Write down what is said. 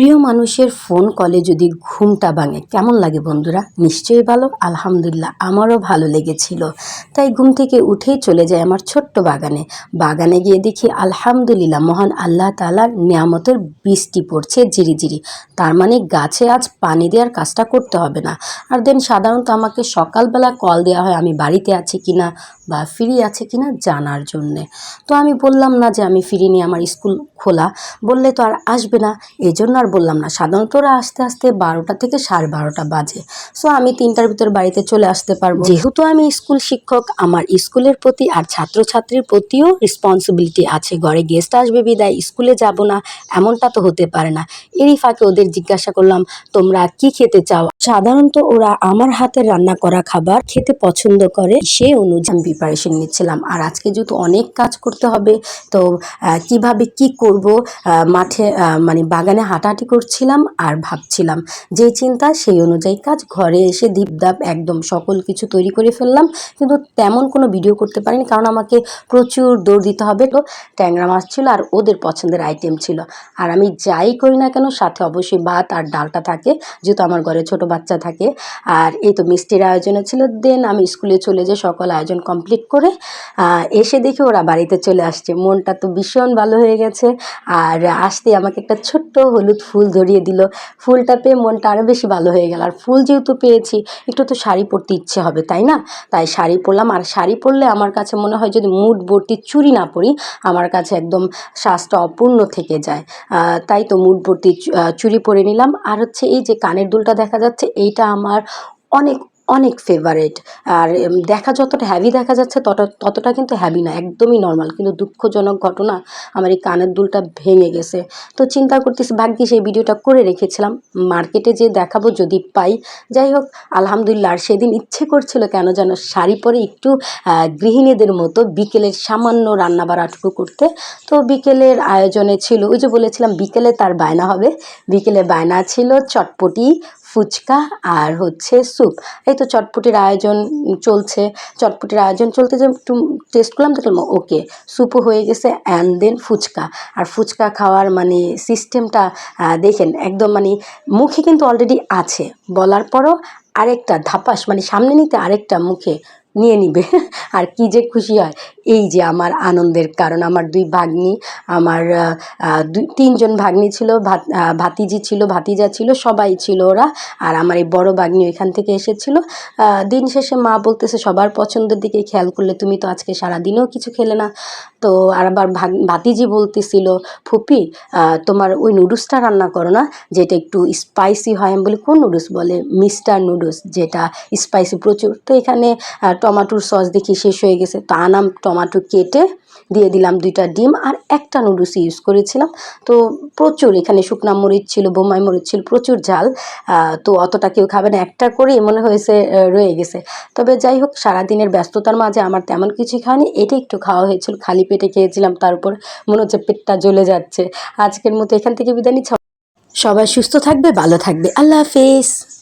প্রিয় মানুষের ফোন কলে যদি ঘুমটা ভাঙে, কেমন লাগে বন্ধুরা? নিশ্চয়ই ভালো। আলহামদুলিল্লাহ, আমারও ভালো লেগেছিল। তাই ঘুম থেকে উঠেই চলে যায় আমার ছোট্ট বাগানে। বাগানে গিয়ে দেখি আলহামদুলিল্লাহ মহান আল্লাহ তালার নিয়ামতের বৃষ্টি পড়ছে ঝিরিঝিরি। তার মানে গাছে আজ পানি দেওয়ার কাজটা করতে হবে না। আর দেন সাধারণত আমাকে সকালবেলা কল দেওয়া হয়, আমি বাড়িতে আছি কিনা? বা ফ্রি আছে কিনা জানার জন্যে। তো আমি বললাম না যে আমি ফিরি নিয়ে আমার স্কুল খোলা। বললে তো আর আসবে না। এই জন্য আর বললাম না। সাধারণত ওরা আস্তে আস্তে বারোটা থেকে সাড়ে বারোটা বাজে। সো আমি তিনটার ভিতর বাড়িতে চলে আসতে পারব। যেহেতু আমি স্কুল শিক্ষক, আমার স্কুলের প্রতি আর ছাত্রছাত্রীর প্রতিও রেসপন্সিবিলিটি আছে। ঘরে গেস্ট আসবে বিদায় স্কুলে যাব না, এমনটা তো হতে পারে না। এরই ফাঁকে ওদের জিজ্ঞাসা করলাম, তোমরা কি খেতে চাও? সাধারণত ওরা আমার হাতে রান্না করা খাবার খেতে পছন্দ করে। সে অনুযায়ী প্রিপারেশন নিচ্ছিলাম। আর আজকে যেহেতু অনেক কাজ করতে হবে, তো কীভাবে কি করব মাঠে মানে বাগানে হাঁটাহাঁটি করছিলাম আর ভাবছিলাম যে চিন্তা সেই অনুযায়ী কাজ ঘরে এসে দীপদাপ একদম সকল কিছু তৈরি করে ফেললাম। কিন্তু তেমন কোনো ভিডিও করতে পারিনি কারণ আমাকে প্রচুর দৌড় দিতে হবে। তো ট্যাংরা মাছ ছিল আর ওদের পছন্দের আইটেম ছিল। আর আমি যাই করি না কেন, সাথে অবশ্যই ভাত আর ডালটা থাকে, যেহেতু আমার ঘরে ছোট বাচ্চা থাকে। আর এই তো মিষ্টির আয়োজনে ছিল দেন আমি স্কুলে চলে যাই, সকল আয়োজন কমপ্লিট করে এসে দেখি ওরা বাড়িতে চলে আসছে। মনটা তো ভীষণ ভালো হয়ে গেছে। আর আসতে আমাকে একটা ছোট্ট হলুদ ফুল ধরিয়ে দিল। ফুলটা পেয়ে মনটা আরও বেশি ভালো হয়ে গেল। আর ফুল যেহেতু পেয়েছি একটু তো শাড়ি পরতে ইচ্ছে হবে তাই না? তাই শাড়ি পরলাম। আর শাড়ি পরলে আমার কাছে মনে হয় যদি মুড ভর্তি চুড়ি না পরি আমার কাছে একদম শ্বাসটা অপূর্ণ থেকে যায়। তাই তো মুড ভর্তি চু- আহ, চুড়ি পরে নিলাম। আর হচ্ছে এই যে কানের দুলটা দেখা যাচ্ছে এইটা আমার অনেক অনেক ফেভারেট আর দেখা যতটা হ্যাভি দেখা যাচ্ছে তত, ততটা কিন্তু হ্যাভি না, একদমই নর্মাল কিন্তু দুঃখজনক ঘটনা, আমার এই কানের দুলটা ভেঙে গেছে। তো চিন্তা করতেছি ভাগ্যি সেই ভিডিওটা করে রেখেছিলাম। মার্কেটে যে দেখাবো যদি পাই। যাই হোক, আলহামদুলিল্লাহ, আর সেদিন ইচ্ছে করছিল কেন যেন শাড়ি পরে একটু গৃহিণীদের মতো বিকেলের সামান্য রান্না বাড়াটুকু করতে। তো বিকেলের আয়োজনে ছিল, ওই যে বলেছিলাম, বিকেলে তার বায়না হবে। বিকেলে বায়না ছিল চটপটি ফুচকা আর হচ্ছে স্যুপ। এই তো চটপটির আয়োজন চলছে। চটপটির আয়োজন চলতে যে একটু টেস্ট করলাম, দেখলাম ওকে স্যুপও হয়ে গেছে অ্যান্ড দেন ফুচকা। আর ফুচকা খাওয়ার মানে সিস্টেমটা দেখেন একদম মানে মুখে কিন্তু অলরেডি আছে। বলার পরও আরেকটা ধাপাস মানে সামনে নিতে আরেকটা মুখে নিয়ে নিবে। আর কি যে খুশি হয়, এই যে আমার আনন্দের কারণ। আমার দুই ভাগ্নি, আমার দুই, তিনজন ভাগ্নি ছিল ভাতিজি ছিল, ভাতিজা ছিল, সবাই ছিল ওরা। আর আমার এই বড় ভাগ্নি ওইখান থেকে এসেছিল। দিন শেষে মা বলতেছে, সবার পছন্দের দিকে খেয়াল করলে তুমি তো আজকে সারা দিনেও কিছু খেলে না। তো আর আবার ভাতিজি বলতেছিল, ফুপি তোমার ওই নুডলসটা রান্না করো না, যেটা একটু স্পাইসি হয়, আমি বলি, কোন নুডলস বলে? মিস্টার নুডলস, যেটা স্পাইসি প্রচুর। তো এখানে টমাটোর সস দেখি শেষ হয়ে গেছে। তো আনাম টমাটো কেটে দিয়ে দিলাম দুইটা ডিম আর একটা নুডলস ইউজ করেছিলাম। তো প্রচুর এখানে শুকনা মরিচ ছিল বোমাই মরিচ ছিল, প্রচুর ঝাল। তো অতটা কেউ খাবে না, একটা করে মনে হয়েছে রয়ে গেছে। তবে যাই হোক, সারাদিনের ব্যস্ততার মাঝে আমার তেমন কিছুই খাওয়ানি এটা একটু খাওয়া হয়েছিল। খালি পেটে খেয়েছিলাম, তার উপর মনে হচ্ছে পেটটা জ্বলে যাচ্ছে। আজকের মতো এখান থেকে বিদায় নিচ্ছি। সবাই সুস্থ থাকবে, ভালো থাকবে। আল্লাহ হাফিজ।